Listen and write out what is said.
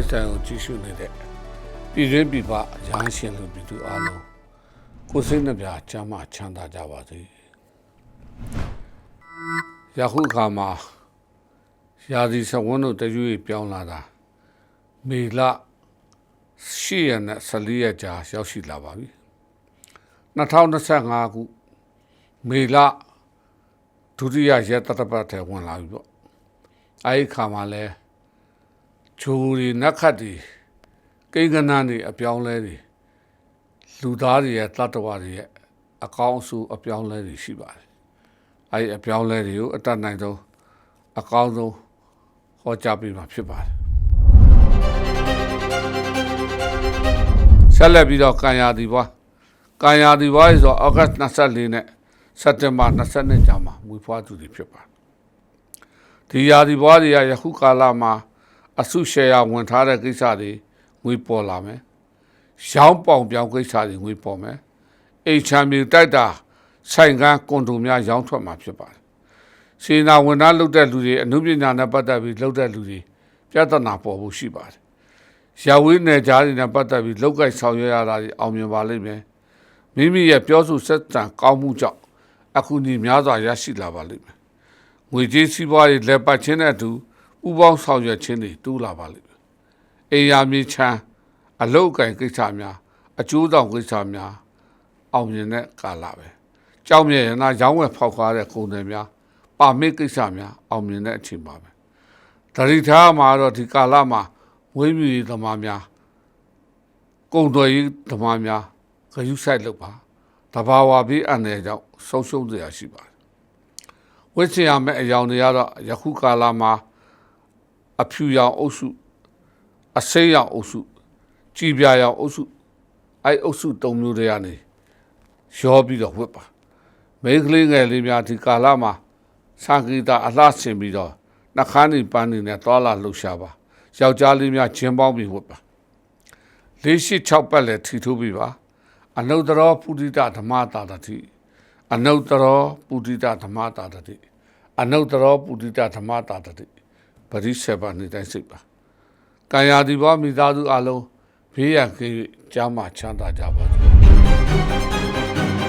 လိုက်ဆိုင်ကိုကြည့်ရှုနေတဲ့ပြည်တွင်းပြည်ပရဟန်းရှင်လူပြည်သူအားလုံးကိုယ်စိတ်နှပြချမ်းသာချမ်းသာကြပါစေယခုအခါမှာရာသီစဝန်းတို့တရွေ့ပြောင်းလာတာမေလ10ရက်နဲ့14ရက်ကြာရောက်ရှိလာပါပြီ2025ခုမေလဒုတိယရက်တတပတ်ထဲဝင်လာပြီပေါ့အဲဒီခါမှာလဲ ဂျိုးတွေနက်ခတ်တွေကိန်းကနန်းတွေအပြောင်းလဲတွေလူသားတွေရဲ့တတ္တဝါတွေရဲ့အကောင်းအဆိုးအပြောင်းလဲတွေရှိပါတယ်အဲဒီအပြောင်းလဲတွေကိုအတတ်နိုင်ဆုံးအကောင်းဆုံးဟောကြားပေးမှာဖြစ်ပါတယ်ဆက်လက်ပြီးတော့ကံရာဒီဘွားကံရာဒီဘွားဆိုတော့ဩဂတ်24နဲ့စက်တင်ဘာ22ကြာမှာမွေးဖွားသူတွေဖြစ်ပါတယ်ဒီရာဒီဘွားတွေကယခုကာလမှာ အဆုရှယ်ယာဝင်ထားတဲ့ကိစ္စတွေငွေပေါ်လာမယ်။ရောင်းပေါင်ပြောင်းကိစ္စတွေငွေပေါ်မယ်။အိမ်ချမ်းမြေတိုက်တာဆိုင်ကန်းကွန်ဒိုများရောင်းထွက်မှာဖြစ်ပါတယ်။စေနာဝန်ထမ်းလုပ်တဲ့လူတွေအမှုပညာနဲ့ပတ်သက်ပြီးလုပ်တဲ့လူတွေပြဿနာပေါ်ဖို့ရှိပါတယ်။ရဝေးနယ်ကြားတွေနဲ့ပတ်သက်ပြီးလောက်ကိုက်ဆောင်ရွက်ရတာတွေအောင်မြင်ပါလိမ့်မယ်။မိမိရဲ့ပြောဆိုဆက်တံကောင်းမှုကြောင့်အခုညီများစွာရရှိလာပါလိမ့်မယ်။ငွေကြေးစီးပွားရေးလက်ပတ်ခြင်းတဲ့အတူ ဥပေါင်းဆောင်ရွက်ခြင်းတွေတိုးလာပါလိမ့်မယ်။အေယာမြေချမ်းအလုတ်ကင်ကိစ္စများအကျိုးဆောင်ကိစ္စများအောင်မြင်တဲ့ကာလပဲ။ကြောက်မြဲရနာရောင်းဝယ်ဖောက်ကားတဲ့ကုန်တယ်များပါမစ်ကိစ္စများအောင်မြင်တဲ့အချိန်ပါပဲ။တတိထားမှာတော့ဒီကာလမှာဝိမြူရေးသမားများကုန်သွယ်ရေးသမားများဂရုစိုက်လုပ်ပါတဘာဝပြီးအန္တရာယ်ကြောင့်ဆုံးရှုံးစရာရှိပါတယ်။ဝိချင်ရမယ့်အယောင်တွေကတော့ယခုကာလမှာ အဖြူရောင်အုပ်စုအစိမ်းရောင်အုပ်စုကြည်ပြာရောင်အုပ်စုအဲ့အုပ်စု၃မျိုးတည်းကနေရောပြီးတော့ဝတ်ပါမိန်းကလေးငယ်လေးများဒီကာလမှာစာကိတာအလှဆင်ပြီးတော့နှခမ်းနေပန်းနေနဲ့သွာလာလှုပ်ရှားပါယောက်ျားလေးများဂျင်းပေါင်းပြီးဝတ်ပါလေးရှိ6ပတ်လည်းထီထိုးပြီးပါအနုတ္တရောပုရိသဓမ္မတာတတိအနုတ္တရောပုရိသဓမ္မတာတတိအနုတ္တရောပုရိသဓမ္မတာတတိ ပရိစ္ဆေပနေတိုင်းစိတ်ပါကံရာဒီဘောမိသားစုအလုံးဘေးရန်ကင်းကြားမှာချမ်းသာကြပါစေ